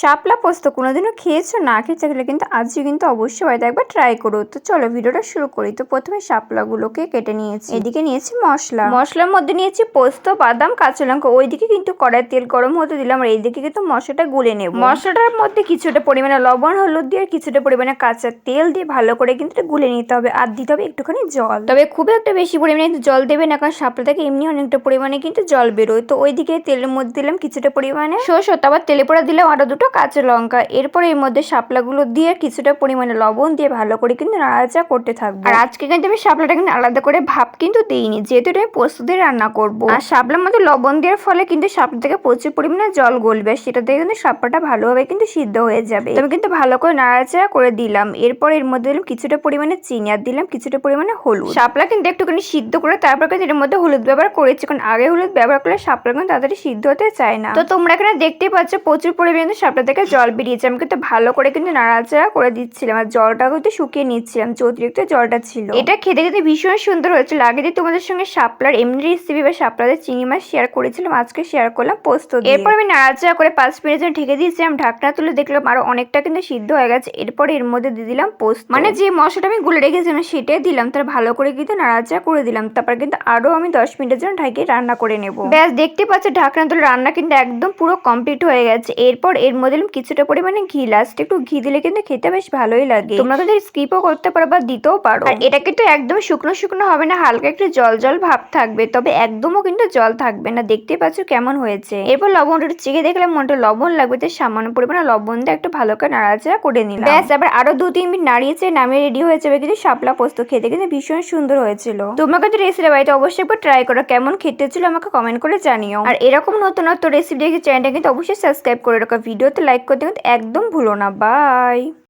শাপলা পোস্ত কোনোদিনও খেয়েছো? না খেয়ে থাকলে কিন্তু আজকে কিন্তু অবশ্যই বাড়িতে একবার ট্রাই করো। তো চলো ভিডিওটা শুরু করি। তো প্রথমে শাপলাগুলোকে কেটে নিয়েছি। এদিকে নিয়েছি মশলা। মশলার মধ্যে নিয়েছি পোস্ত, বাদাম, কাঁচা লঙ্কা। ওইদিকে কিন্তু কড়াই তেল গরম হতে দিলাম আর এইদিকে কিন্তু মশলাটা গুলে নেব। মশলাটার মধ্যে কিছুটা পরিমাণে লবণ, হলুদ দিয়ে আর কিছুটা পরিমাণে কাঁচা তেল দিয়ে ভালো করে কিন্তু গুলে নিতে হবে আর দিতে হবে একটুখানি জল। তবে খুব একটা বেশি পরিমাণে কিন্তু জল দেবে না কারণ শাপলা থেকে এমনি অনেকটা পরিমাণে কিন্তু জল বেরোয়। তো ওইদিকে তেলের মধ্যে দিলাম কিছুটা পরিমাণে সরষে, তারপর তেলে পড়া দিলাম আরও দুটো কাঁচা লঙ্কা এরপর এর মধ্যে শাপলাগুলো দিয়ে কিছুটা পরিমাণে লবণ দিয়ে ভালো করে কিন্তু নাড়াচাড়া করতে থাকব। আর আজকে কিন্তু আমি শাপলাটা কিন্তু আলাদা করে ভাপ কিন্তু দিইনি যেহেতু এটা আমি পোস্ত দিয়ে রান্না করব। আর শাপলার মধ্যে লবণ দেওয়ার ফলে কিন্তু শাপলা থেকে প্রচুর পরিমাণে জল গলবে সেটা থেকে কিন্তু শাপলাটা ভালোভাবে কিন্তু সিদ্ধ হয়ে যাবে। আমি কিন্তু ভালো করে নাড়াচাড়া করে দিলাম এরপর এর মধ্যে দিলাম কিছুটা পরিমাণে চিনি আর দিলাম কিছুটা পরিমাণে হলুদ। শাপলা কিন্তু একটুখানি সিদ্ধ করে তারপর কিন্তু এর মধ্যে হলুদ ব্যবহার করেছি কারণ আগে হলুদ ব্যবহার করলে শাপলা কিন্তু তাড়াতাড়ি সিদ্ধ হতে চায় না। তো তোমরা এখানে দেখতেই পাচ্ছ প্রচুর পরিমাণে শাপলা থেকে জল বেরিয়েছে। আমি কিন্তু ভালো করে কিন্তু নাড়াচাড়া করে দিচ্ছিলাম আর জলটা কিন্তু শুকিয়ে নিচ্ছিলাম যে অতিরিক্ত জলটা ছিল। এটা খেতে খেতে ভীষণ সুন্দর হয়েছিল আগে যে তোমাদের সঙ্গে শাপলার এমনি রেসিপি বা শাপলাদের চিংড়ি মাছ শেয়ার করেছিলাম আজকে শেয়ার করলাম পোস্ত এরপর আমি নাড়াচাড়া করে পাঁচ মিনিট জন্য ঢেকে দিয়েছিলাম ঢাকনা তুলে দেখলাম আরও অনেকটা কিন্তু সিদ্ধ হয়ে গেছে। এরপর এর মধ্যে দিয়ে দিলাম পোস্ত। মানে যে মশলাটা আমি গুলে রেখেছিলাম সেটাই দিলাম তার ভালো করে কিন্তু নাড়াচাড়া করে দিলাম। তারপর কিন্তু আরও আমি দশ মিনিটের জন্য ঢাকিয়ে রান্না করে নেব। ব্যাস দেখতে পাচ্ছ ঢাকনা তুলে রান্না কিন্তু একদম পুরো কমপ্লিট হয়ে গেছে। এরপর এর মধ্যে দিলাম কিছুটা পরিমাণে ঘি লাস্ট একটু ঘি দিলে কিন্তু খেতে বেশ ভালোই লাগে। তোমরা কিন্তু স্কিপও করতে পারো বা দিতেও পারো। আর এটা কিন্তু একদম শুকনো শুকনো হবে না, হালকা একটু জল জল ভাব থাকবে, তবে একদমও কিন্তু জল থাকবে না। দেখতে পাচ্ছ কেমন হয়েছে? এরপর লবণটা চেখে দেখলাম মনটা লবণ লাগবে তো সামান্য পরিমাণে লবণ দিয়ে একটু ভালো করে নাড়াচাড়া করে নিলাম। ব্যাস, এবার আরও দু তিন মিনিট নাড়িয়েছে নামিয়ে রেডি হয়ে যাবে কিন্তু শাপলা পোস্ত খেতে। কিন্তু ভীষণ সুন্দর হয়েছিল। তোমরা কিন্তু রেসিপি বাড়িতে অবশ্যই একবার ট্রাই করো, কেমন খেতে ছিল আমাকে কমেন্ট করে জানিও। আর এরকম নতুন নতুন রেসিপি দেখে চ্যানেলটা কিন্তু অবশ্যই সাবস্ক্রাইব করে রাখো। ভিডিওতে লাইক করতে কিন্তু একদম ভুলো না বাই।